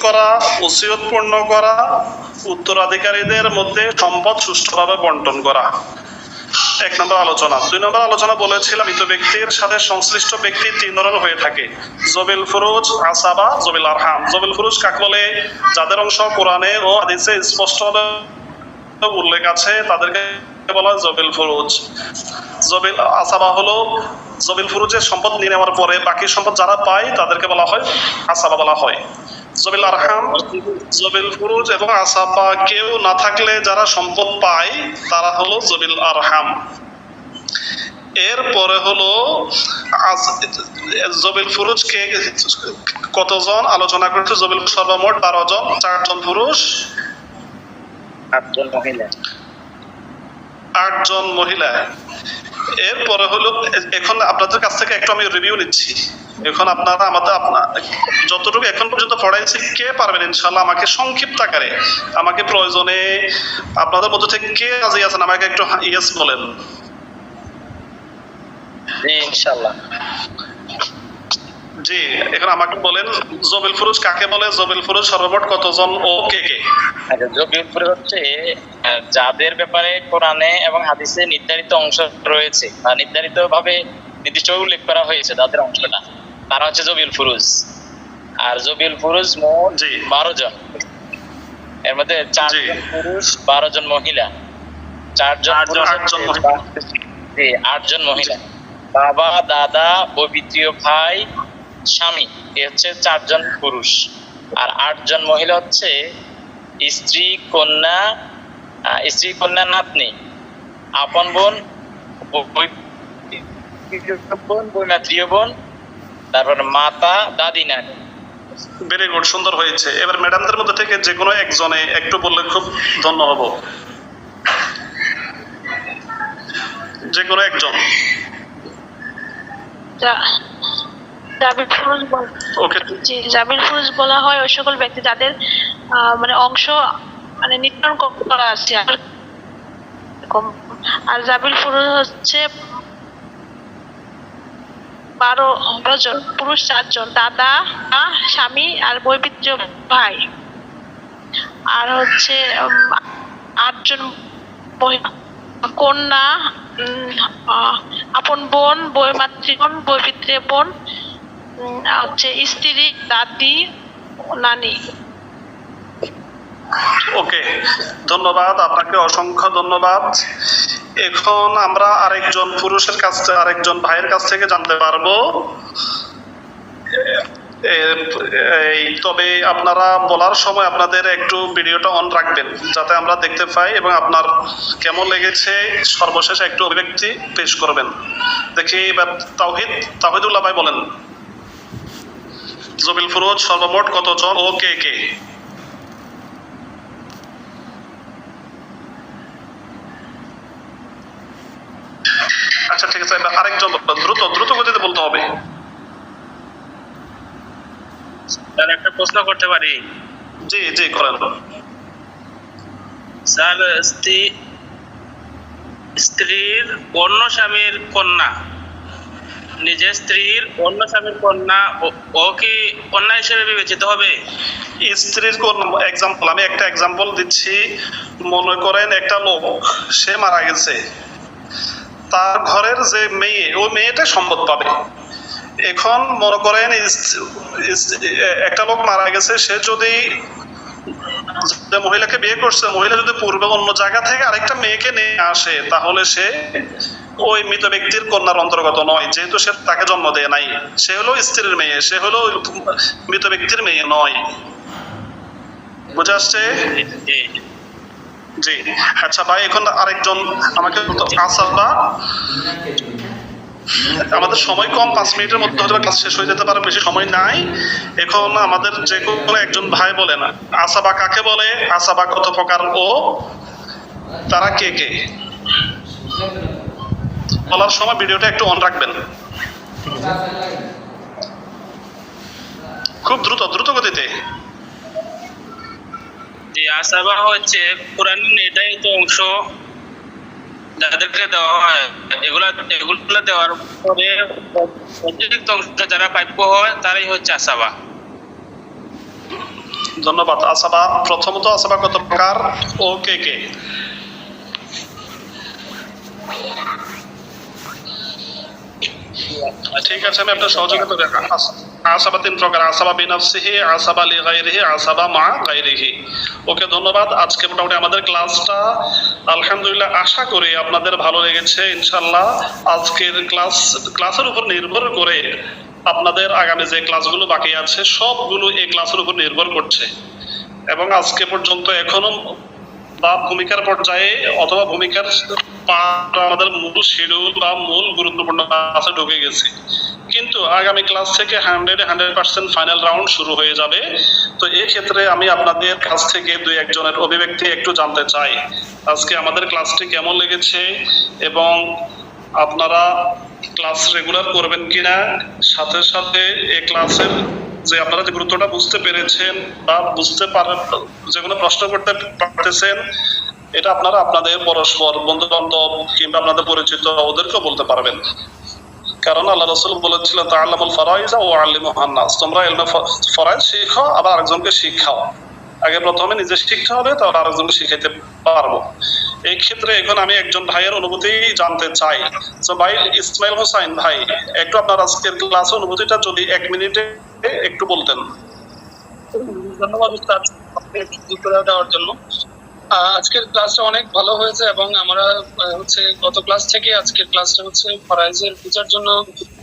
করা করা, উত্তরাধিকারীদের মধ্যে সম্পদ সুষ্ঠুভাবে বন্টন করা। এক নম্বর আলোচনা। দুই নম্বর আলোচনা বলেছিলাম, মৃত ব্যক্তির সাথে সংশ্লিষ্ট ব্যক্তি তিন ধরনের হয়ে থাকে। জবিল ফুরুজ, আসাবা, জবিল আরহাম। জবিল ফুরুজ কাক বলে? যাদের অংশ কোরআনে ও হাদিসে স্পষ্টভাবে উল্লেখ আছে, তাদেরকে বলা হয় জবিল ফুরুজ। জবিল, আসাবা হলো, জবিল ফুরুজের সম্পদ নিয়ে নেওয়ার পরে বাকি সম্পদ যারা পায়, তাদেরকে বলা হয়, আসাবা বলা হয়। জবিল আরহাম জবিল ফুরুজ এবং আসাবা কেউ না থাকলে যারা সম্পদ পায় তারা হলো জবিল আরহাম। এরপরে হলো জবিল ফুরুজকে কতজন আলোচনা করেছে? জবিল সর্বমোট বারো জন চারজন পুরুষ। আটজন মহিলা। আটজন মহিলা। এরপরে হলো এখন আপনাদের কাছ থেকে একটু আমি রিভিউ নিচ্ছি। এখন আপনারা আমাদের আপনা- যতটুকু এখন পর্যন্ত পড়াইছি কে পারবেন ইনশাল্লাহ আমাকে সংক্ষিপ্ত আকারে? আমাকে প্রয়োজনে আপনাদের মধ্যে থেকে কে রাজি আছেন আমাকে একটু ইয়েস বলেন। ইনশাল্লাহ জি এখন আমাকে বলেন জবিল ফুরুজ কাকে বলে? জবিল ফুরুজ সর্বমোট কতজন ও কে কে? আচ্ছা জবিউল হচ্ছে যাদের ব্যাপারে কোরআনে এবং হাদিসে নির্ধারিত অংশ রয়েছে বা নির্ধারিত ভাবে নির্দিষ্ট উল্লেখ করা হয়েছে তাদের অংশটা। তারা হচ্ছে জবিল ফুরুজ। আর জবিল ফুরুজ মোট বারো জন। এর মধ্যে চারজন পুরুষ বারো জন মহিলা। চারজন আটজন- মহিলা। জি আটজন মহিলা। বাবা দাদা পবিত্রীয় ভাই স্বামী। এ হচ্ছে চারজন পুরুষ। আর আটজন মহিলা হচ্ছে স্ত্রী কন্যা স্ত্রী কন্যা নাতনি। আপন বোন বোন বৈমাত্রীয় বোন তারপর মাতা দাদি নানি। ভেরি গুড সুন্দর হয়েছে। এবার ম্যাডামদের মধ্যে থেকে যে কোনো একজনে একটু বললে খুব ধন্য হব। যে কোনো একজন জাবির ফুরুজ জি জাবির ফুরুজ বলা হয় ওই সকল ব্যক্তি যাদের আহ, মানে অংশ মানে নির্ধারণ করা আছে। আর জাবির ফুরুজ হচ্ছে বারো বারো জন, পুরুষ চারজন দাদা স্বামী আর বৈবিত্র ভাই। আর হচ্ছে আটজন মহিলা। কন্যা আপন বোন বই পিতৃ বোন হচ্ছে স্ত্রী, দাদি, নানি। ওকে ধন্যবাদ। আপনাকে অসংখ্য ধন্যবাদ। এখন আমরা আরেকজন পুরুষের কাছ থেকে, আরেকজন ভাইয়ের কাছ থেকে জানতে পারব। এই, তবে আপনারা বলার সময় আপনাদের একটু ভিডিওটা অন রাখবেন, যাতে আমরা দেখতে পাই এবং আপনার কেমন লেগেছে সর্বশেষ একটু অভিব্যক্তি পেশ করবেন। দেখি এবার তাওহিদ তাহিদুল্লাহ ভাই বলেন। জবিল ফুরোজ, সর্বমোট কতজন? ও কে কে? আচ্ছা ঠিক আছে এবার আরেকজন দ্রুত দ্রুত গতিতে বলতে হবে। স্যার একটা প্রশ্ন করতে পারি? জি জি করেন। স্যার স্ত্রী স্ত্রীর অন্য স্বামীর কন্যা নিজের স্ত্রীর অন্য স্বামীর কন্যা ও- ও কি কন্যা হিসেবে বিবেচিত হবে? স্ত্রীর কোন এক্সাম্পল আমি একটা এক্সাম্পল দিচ্ছি। মনে করেন একটা লোক সে মারা গেছে। তার ঘরের যে মেয়ে, ওই মেয়েটা সম্পদ পাবে। এখন মনে করেন একটা লোক মারা গেছে, সে যদি মহিলাকে বিয়ে করছে, মহিলা যদি পূর্বে অন্য জায়গা থেকে আরেকটা মেয়েকে নিয়ে আসে, তাহলে সে ওই মৃত ব্যক্তির কন্যার অন্তর্গত নয়। যেহেতু সে তাকে জন্ম দেয় নাই, সে হলো স্ত্রীর মেয়ে, সে হলো মৃত ব্যক্তির মেয়ে নয়। বুঝে আসছে? জি। জি আচ্ছা ভাই, এখন আরেকজন আমাকে বলতো আসাদা আমাদের সময় কম, পাঁচ মিনিটের মধ্যে হয়তো ক্লাস শেষ হয়ে যেতে পারে, বেশি সময় নাই। এখন আমাদের যে কোনো একজন ভাই বলে না আসাবা কাকে বলে? আসাবা কত প্রকার ও? তারা কে কে? বলার সময় ভিডিওটা একটু অন রাখবেন। খুব দ্রুত দ্রুত গতিতে। জি আসাবা হচ্ছে কোরআনের নির্ধারিত অংশ যাদেরকে দেওয়া হয়। এগুলা, এগুলো দেওয়ার পরে অতিরিক্ত অংশ যারা প্রাপ্য হয়, তারাই হচ্ছে আসাবা ধন্যবাদ। আসাবা প্রথমত আসাবা কত প্রকার ও কে কে? ঠিক আছে আমি আপনার সহযোগিতা করি আস- আসাবা তিন প্রকার, আসাবা বিনাফসিহি, আসাবা লি গাইরিহি আসাবা মা গাইরিহি। ওকে, ধন্যবাদ। আজকে মোটামুটি আমাদের ক্লাসটা, আলহামদুলিল্লাহ আশা করি আপনাদের ভালো লেগেছে ইনশাল্লাহ আজকের ক্লাস, ক্লাসের উপর নির্ভর করে আপনাদের আগামী যে ক্লাসগুলো বাকি আছে, সবগুলো এই ক্লাসের উপর নির্ভর করছে। এবং আজকে পর্যন্ত এখনও বা ভূমিকার পর্যায়ে অথবা ভূমিকার আমাদের মূল শিডিউল বা মূল গুরুত্বপূর্ণ ক্লাসে ঢুকে গেছে। কিন্তু আগামী ক্লাস থেকে hundred hundred percent final round শুরু হয়ে যাবে। তো এই ক্ষেত্রে আমি আপনাদের কাছ থেকে দুই একজনের অভিব্যক্তি একটু জানতে চাই। আজকে আমাদের ক্লাসটি কেমন লেগেছে এবং আপনারা ক্লাস রেগুলার করবেন কিনা, সাথে সাথে এই ক্লাসের যে আপনারা যে গুরুত্বটা বুঝতে পেরেছেন বা বুঝতে পারেন যেগুলো প্রশ্ন করতে পারতেছেন, এটা আপনারা আপনাদের পরস্পর বন্ধু বান্ধব কিংবা আপনাদের পরিচিত ওদেরকেও বলতে পারবেন। কারণ আল্লাহ রসুল বলেছিলেন, তাআল্লামুল ফারাইজা ও আল্লিমু হান্নাস তোমরা ইলমে ফরাইজ শিখো, আবার আরেকজনকে শিখাও। আগে প্রথমে নিজে শিখতে হবে, তারপর আরেকজনকে শিখাইতে পারব। এই ক্ষেত্রে এখন আমি একজন ভাইয়ের অনুভূতি জানতে চাই। তো ভাই, ইসমাইল হোসাইন, ভাই, একটু আপনার আজকের ক্লাস অনুভূতিটা যদি এক মিনিটে একটু বলতেন। ধন্যবাদ উস্তাদ দেওয়ার জন্য। আজকের ক্লাসটা অনেক ভালো হয়েছে এবং আমরা হচ্ছে গত ক্লাস থেকে আজকের ক্লাসটা হচ্ছে ফারাইজের বুঝার জন্য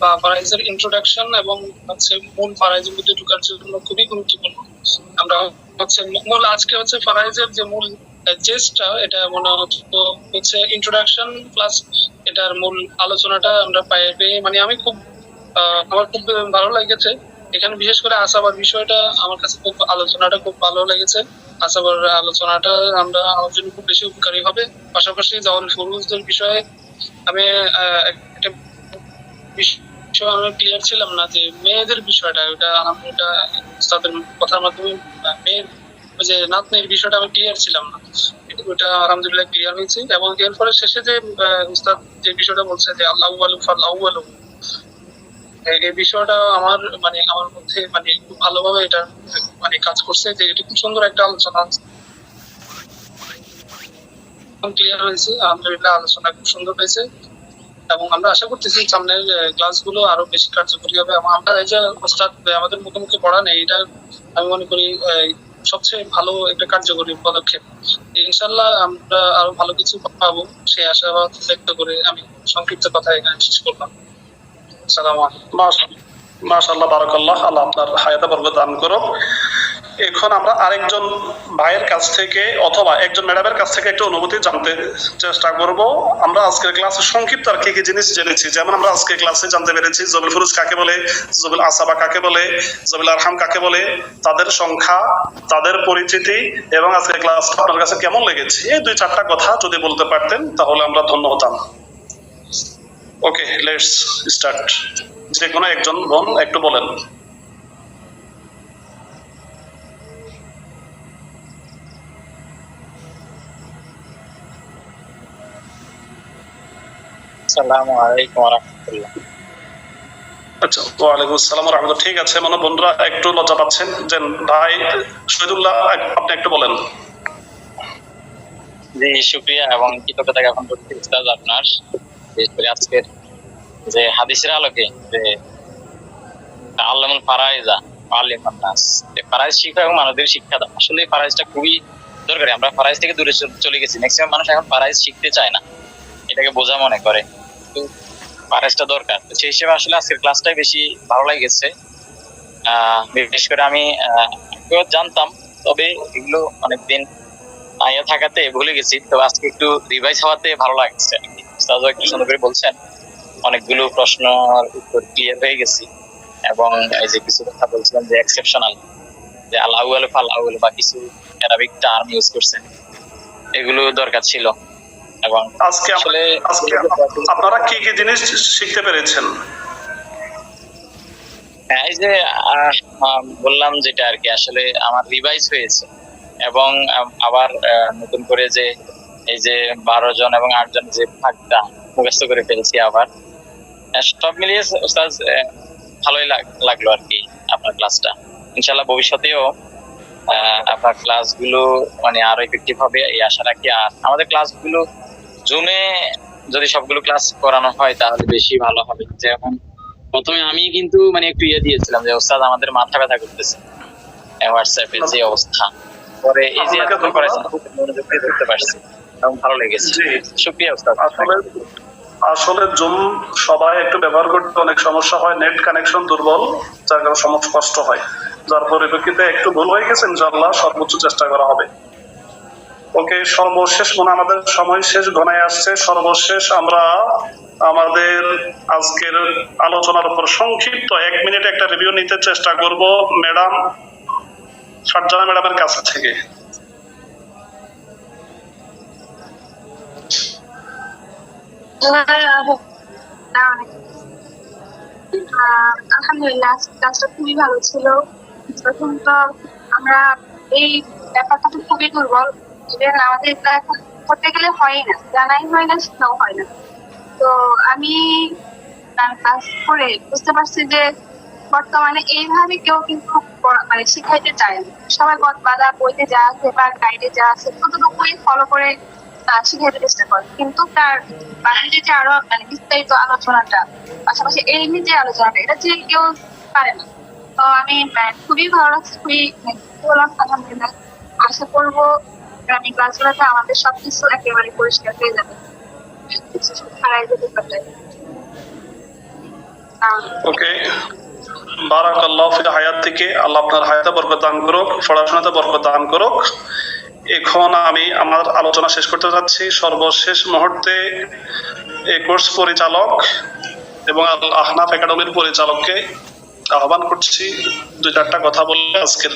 বা ফারাইজের ইন্ট্রোডাকশন এবং হচ্ছে মূল ফারাইজের মধ্যে ঢোকার জন্য খুবই গুরুত্বপূর্ণ। আমরা হচ্ছে মূল আজকে হচ্ছে ফারাইজের যে মূল চেষ্টা এটা মনে হচ্ছে ইন্ট্রোডাকশন প্লাস এটার মূল আলোচনাটা আমরা পাই মানে আমি খুব আমার খুব ভালো লেগেছে। এখানে বিশেষ করে আসাবার বিষয়টা আমার কাছে খুব, আলোচনাটা খুব ভালো লেগেছে। আসাবার আলোচনাটা আমরা আমার জন্য খুব বেশি উপকারী হবে। পাশাপাশি জাওয়াল ফুরুজদের বিষয়ে আমি একটা বিষয় আমি ক্লিয়ার ছিলাম না যে মেয়েদের বিষয়টা, ওটা আমি ওটা তাদের কথার মাধ্যমে মেয়ের যে নাতনির বিষয়টা আমি ক্লিয়ার ছিলাম না। ওটা আলহামদুলিল্লাহ ক্লিয়ার হয়েছে এবং এরপরে শেষে যে উস্তাদ যে বিষয়টা বলছে যে, আল্লাহ আলু ফাল আউয়ালু। এই- এই বিষয়টা আমার মানে আমার মধ্যে মানে খুব ভালোভাবে এটা মানে কাজ করছে যে এটা খুব সুন্দর একটা আলোচনা ক্লিয়ার হয়েছে আলহামদুলিল্লাহ, আলোচনা খুব সুন্দর হয়েছে। এবং আমরা আশা করতেছি সামনের ক্লাসগুলো আরও বেশি কার্যকরী হবে। এবং আমরা এই যে ওস্তাদ আমাদের মুখে মুখে পড়া নেই, এটা আমি মনে করি সবচেয়ে ভালো একটা কার্যকরী পদক্ষেপ। ইনশাল্লাহ আমরা আরও ভালো কিছু পাবো, সেই আশাবাদ ব্যক্ত করে আমি সংক্ষিপ্ত কথা এখানে শেষ করলাম। আলাইকুম। মাশাল্লাহ বারাকাল্লাহ, আল্লাহ আপনার হায়াতে বরকত দান করো এখন আমরা আরেকজন ভাইয়ের কাছ থেকে অথবা একজন ম্যাডামের কাছ থেকে একটু অনুভূতি জানতে চেষ্টা করব। আমরা আজকের ক্লাসে সংক্ষিপ্ত আর কি কি জিনিস জেনেছি। যেমন আমরা আজকে ক্লাসে জানতে পেরেছি জবিল ফুরুজ কাকে বলে, জবিল আসাবা কাকে বলে, জবিল আরহাম কাকে বলে, তাদের সংখ্যা, তাদের পরিচিতি এবং আজকের ক্লাসটা আপনার কাছে কেমন লেগেছে? এই দুই চারটা কথা যদি বলতে পারতেন তাহলে আমরা ধন্য হতাম ওকে লেটস স্টার্ট যে কোনো একজন বোন একটু বলেন। আসসালামু আলাইকুম রহমতুল্লাহ। আচ্ছা ওয়ালাইকুম আসসালাম রহমতুল্লাহ। ঠিক আছে মানে বোনরা একটু লজ্জা পাচ্ছেন? যে ভাই শহীদুল্লাহ আপনি একটু বলেন। জি শুক্রিয়া এবং কৃতজ্ঞতা জ্ঞাপন করছি উস্তাদ আপনার। বিশেষ করে আজকের যে হাদিসের আলোকে যে আল্লামুল ফারাইজা নাস ফারাইজ শিক্ষা এবং মানুষদের শিক্ষা দাও আসলে ফারাইজটা খুবই দরকারি। আমরা ফারাইজ থেকে দূরে চল- চলে গেছি। ম্যাক্সিমাম মানুষ এখন ফারাইজ শিখতে চায় না। এটাকে বোঝা মনে করে। ফারাইজটা দরকার। সেই হিসেবে আসলে আজকের ক্লাসটাই বেশি ভালো বিশেষ করে আমি জানতাম, তবে এগুলো অনেকদিন থাকাতে ভুলে গেছি। আজকে একটু রিভাইজ হওয়াতে ভালো লাগছে। একটু সুন্দর করে বলছেন, অনেকগুলো প্রশ্নের উত্তর ক্লিয়ার হয়ে গেছি। এবং এই যে কিছু কথা বলছিলাম যে এক্সেপশনাল যে আল্লাহ আউল বা কিছু অ্যারাবিক টার্ম ইউজ করছেন, এগুলো দরকার ছিল। এবং আজকে আসলে আজকে আপনারা কি কি জিনিস শিখতে পেরেছেন? হ্যাঁ এই যে বললাম যেটা আর কি আসলে আমার রিভাইজ হয়েছে এবং আবার নতুন করে যে এই যে বারো জন এবং আট জন যে ভাগটা মুখস্থ করে ফেলছি আবার। আহ, সব মিলিয়ে ওস্তাদ ভালোই লাগ- লাগল আর কি আপনার ক্লাসটা ইনশাল্লাহ ভবিষ্যতেও আপনার ক্লাসগুলো মানে আরও ইফেক্টিভ হবে এই আশা রাখি। আর আমাদের ক্লাসগুলো জুমে যদি সবগুলো ক্লাস করানো হয় তাহলে বেশি ভালো হবে। যেমন প্রথমে আমি কিন্তু মানে একটু ইয়ে দিয়েছিলাম যে ওস্তাদ আমাদের মাথা ব্যথা করতেছে। হোয়াটসঅ্যাপে যে অবস্থা। পরে এই যে এতক্ষণ করেছেন মনোযোগ দিয়ে ধরতে পারছি। এবং ভালো লেগেছে। শুক্রিয়া ওস্তাদ। আসলে আসলে জুম সবাই একটু ব্যবহার করতে অনেক সমস্যা হয়, নেট কানেকশন দুর্বল, যার কারণে সমস্যা কষ্ট হয়। যার পরিপ্রেক্ষিতে একটু ভুল হয়ে গেছে, ইনশাআল্লাহ সর্বোচ্চ চেষ্টা করা হবে। ওকে, সর্বশেষ মনে আমাদের সময় শেষ, ঘনায় আসছে। সর্বশেষ আমরা আমাদের আজকের আলোচনার উপর সংক্ষিপ্ত এক মিনিট একটা রিভিউ নিতে চেষ্টা করব, ম্যাডাম, সাজ্জানা ম্যাডামের কাছ থেকে। আলহামদুলিল্লাহ ক্লাসটা খুবই ভালো ছিল। প্রথম তো আমরা এই ব্যাপারটা তো খুবই দুর্বল। আমাদের করতে গেলে হয় না, জানাই হয় না, শোনাও হয় না। তো আমি ক্লাস করে বুঝতে পারছি যে বর্তমানে এইভাবে কেউ কিন্তু মানে শিখাইতে চায় না। সবাই গদ বাধা, বইতে যা আছে বা গাইডে যা আছে ততটুকুই ফলো করে আহ, শিখাইতে চেষ্টা করে। কিন্তু তার বাইরে যে আরও মানে বিস্তারিত আলোচনাটা পাশাপাশি যে আলোচনাটা এটা যে কেউ পারে না। তো আমি মানে, খুবই ভালো লাগছে খুবই আলহামদুলিল্লাহ। আশা করব আগামী ক্লাসগুলোতে আমাদের সবকিছু একেবারে পরিষ্কার হয়ে যাবে। হারাই যেতে আহ, ওকে। বারাকাল্লাহ ফিল হায়াত থেকে আল্লাহ আপনার হায়াতে বরকত দান করুক পড়াশোনাতে বরকত দান করুক। এখন আমি আমার আলোচনা শেষ করতে যাচ্ছি। সর্বশেষ মুহূর্তে এই কোর্স পরিচালক এবং আহনাফ একাডেমির পরিচালককে আহ্বান করছি। দু চারটা কথা বললে আজকের